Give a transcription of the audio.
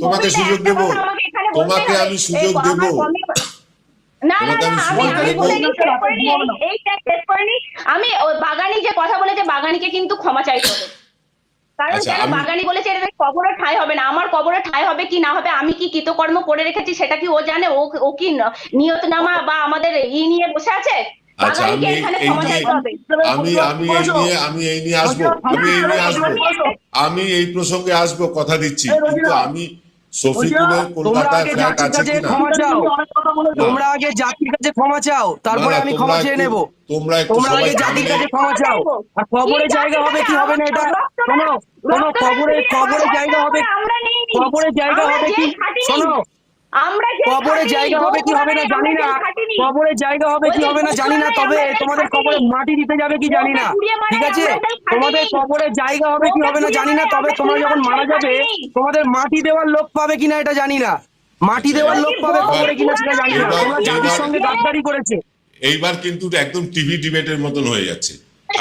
তোমাকে সুযোগ দেব। তোমাকে আমি সুযোগ দেব। আমি বাগানি যে কথা বলেছে বাগানিকে কিন্তু ক্ষমা চাইতে হবে কারণ আচ্ছা, কেন বাগানি বলেছে এটা কবরে ঠাঁই হবে না। আমার কবরে ঠাঁই হবে কি না হবে আমি কি কৃতকর্ম করে রেখেছি সেটা কি ও জানে? ও ও কি নিয়তনামা বা আমাদের ই নিয়ে বসে আছে? আচ্ছা আমি এই নিয়ে আমি আমি এই নিয়ে আমি এই নিয়ে আসব আমি এই নিয়ে আসব। আমি এই প্রসঙ্গে আসব কথা দিচ্ছি। কিন্তু আমি শফিকুলের কলকাতায় ফ্ল্যাট আছে কিনা? ক্ষমা চাও। তোমরা আগে জাতির কাছে ক্ষমা চাও। তারপরে আমি ক্ষমা চেয়ে নেব। তোমরা একটু আগে জাতির কাছে ক্ষমা চাও। আর কবরের জায়গা হবে কি হবে না এটা? শোনো শোনো কবরের কবরের জায়গা হবে কবরের জায়গা হবে কি? শোনো আমরা যে জায়গা হবে কি হবে না জানি না। কবরের জায়গা হবে কি হবে না জানি না তবে তোমাদের কবরে মাটি দিতে যাবে কি জানি না। ঠিক আছে? তোমাদের কবরের জায়গা হবে কি হবে না জানি না তবে তোমরা যখন মারা যাবে তোমাদের মাটি দেওয়ার লোক পাবে কিনা এটা জানি না। মাটি দেওয়ার লোক পাবে কবরে কিনা সেটা জানি না। তোমরা জাতির সঙ্গে গাদ্দারি করেছে। এইবার কিন্তু একদম টিভি ডিবেটের মতন হয়ে যাচ্ছে।